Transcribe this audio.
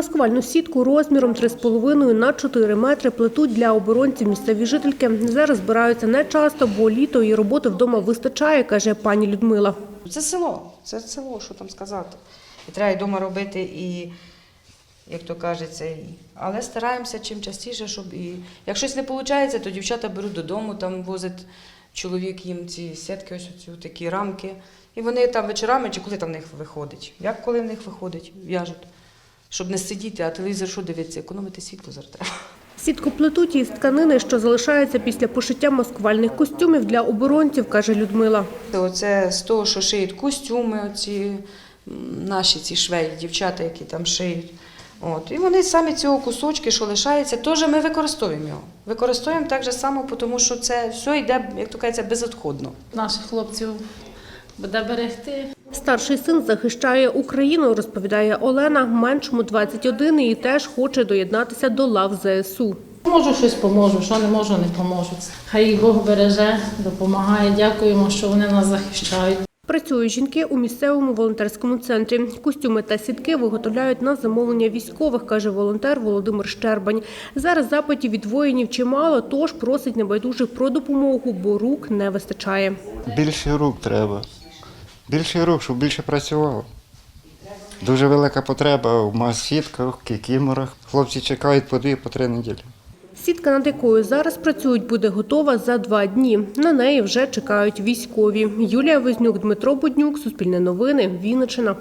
Маскувальну сітку розміром 3,5 на 4 метри плетуть для оборонців місцеві жительки. Зараз збираються не часто, бо літо і роботи вдома вистачає, каже пані Людмила. Це село, це село, що там сказати. І треба і вдома робити, і, як то кажеться, і... але стараємося чим частіше, щоб і. Як щось не виходить, то дівчата беруть додому, там возить чоловік їм ці сітки, ось оці такі рамки. І вони там вечорами чи коли там в них виходить. Як коли в них виходить, в'яжуть. Щоб не сидіти, а телевізор що дивиться, економити світло зараз треба. Сітку плетуть із тканини, що залишається після пошиття маскувальних костюмів для оборонців, каже Людмила. Оце з того, що шиють костюми, оці наші ці швеї, дівчата, які там шиють. От. І вони самі цього кусочки, що лишається, теж ми використовуємо його. Використовуємо так же само, тому що це все йде, як то кажеться, безотходно. наших хлопців буде берегти. Старший син захищає Україну, розповідає Олена. Меншому 21 і теж хоче доєднатися до лав ЗСУ. Можу щось поможу, що не можу, не поможу. Хай їх Бог береже, допомагає. Дякуємо, що вони нас захищають. Працюють жінки у місцевому волонтерському центрі. Костюми та сітки виготовляють на замовлення військових, каже волонтер Володимир Щербань. Зараз запитів від воїнів чимало, тож просить небайдужих про допомогу, бо рук не вистачає. Більше рук треба. Більше рук, щоб більше працювало. Дуже велика потреба в масітках, кікіморах. Хлопці чекають по дві, по три неділі. Сітка, над якою зараз працюють, буде готова за два дні. На неї вже чекають військові. Юлія Вознюк, Дмитро Буднюк, Суспільне новини, Вінниччина.